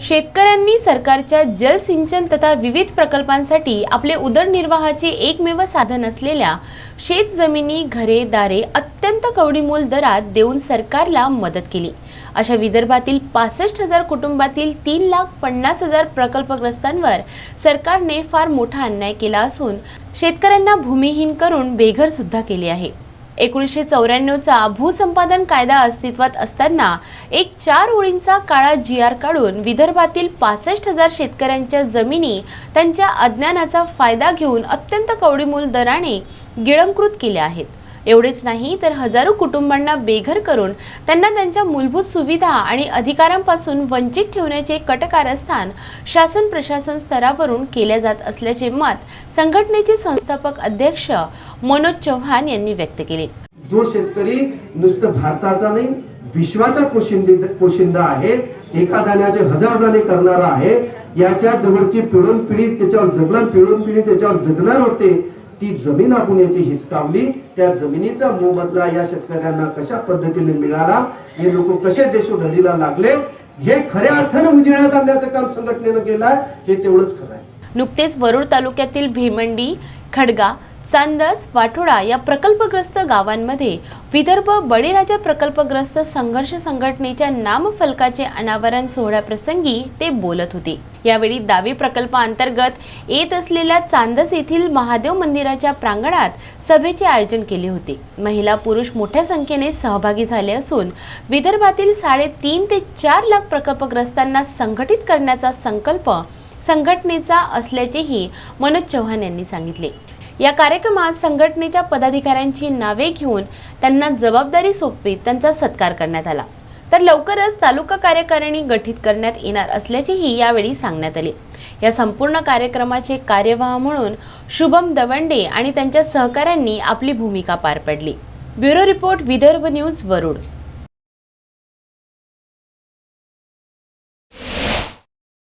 शेतकऱ्यांनी सरकारच्या जलसिंचन तथा विविध प्रकल्पांसाठी आपले उदरनिर्वाहाचे एकमेव साधन असलेल्या शेतजमिनी घरे दारे अत्यंत कवडीमोल दरात देऊन सरकारला मदत केली. अशा विदर्भातील पासष्ट हजार कुटुंबातील तीन लाख पन्नास हजार प्रकल्पग्रस्तांवर सरकारने फार मोठा अन्याय केला असून शेतकऱ्यांना भूमिहीन करून बेघर सुद्धा केले आहे. एकोणीसशे चौऱ्याण्णवचा भूसंपादन कायदा अस्तित्वात असताना एक चार ओळींचा काळा जी आर काढून विदर्भातील पासष्ट हजार शेतकऱ्यांच्या जमिनी त्यांच्या अज्ञानाचा फायदा घेऊन अत्यंत कवडीमोल दराने गिळंकृत केल्या आहेत. एवढेच नाही तर हजारो कुटुंबांना बेघर करून त्यांना त्यांच्या मूलभूत सुविधा आणि अधिकारांपासून वंचित ठेवण्याचे कटकारस्थान शासन प्रशासन स्तरावरून केले जात असल्याचे मत संघटनेचे संस्थापक अध्यक्ष मनोज चव्हाण यांनी व्यक्त केले. जो शेतकरी नुसतं भारताचा नाही विश्वाचा पोशिंदी पोशिंदा आहे एका दाण्याचे हजार दाणे करणारा आहे याच्या जवळची पिढून पिढी त्याच्यावर जगला पिढून पिढी त्याच्यावर जगणार होते ती जमीन आपण याची हिसकावली त्या जमिनीचा मोबदला या शेतकऱ्यांना कशा पद्धतीने मिळाला? हे लोक कसे देशोधडीला लागले? हे खऱ्या अर्थानं उजिळ्यात आणण्याचं काम संघटनेनं केलं आहे हे तेवढंच खरं आहे. नुकतेच वरुड तालुक्यातील भीमंडी खडगा चांदस वाठोडा या प्रकल्पग्रस्त गावांमध्ये विदर्भ बळीराजा प्रकल्पग्रस्त संघर्ष संघटनेच्या नामफलकाचे अनावरण सोहळ्याप्रसंगी ते बोलत होते. यावेळी दावी प्रकल्पाअंतर्गत येत असलेल्या चांदस येथील महादेव मंदिराच्या प्रांगणात सभेचे आयोजन केले होते. महिला पुरुष मोठ्या संख्येने सहभागी झाले असून विदर्भातील साडेतीन ते चार लाख प्रकल्पग्रस्तांना संघटित करण्याचा संकल्प संघटनेचा असल्याचेही मनोज चव्हाण यांनी सांगितले. या कार्यक्रमात संघटनेच्या पदाधिकाऱ्यांची नावे घेऊन त्यांना जबाबदारी सोपवीत त्यांचा सत्कार करण्यात आला. तर लवकरच तालुका कार्यकारिणी गठीत करण्यात येणार असल्याचेही यावेळी सांगण्यात आले. या संपूर्ण कार्यक्रमाचे कार्यवाह म्हणून शुभम दवंडे आणि त्यांच्या सहकाऱ्यांनी आपली भूमिका पार पडली. Bureau report Vidarbha news Warud.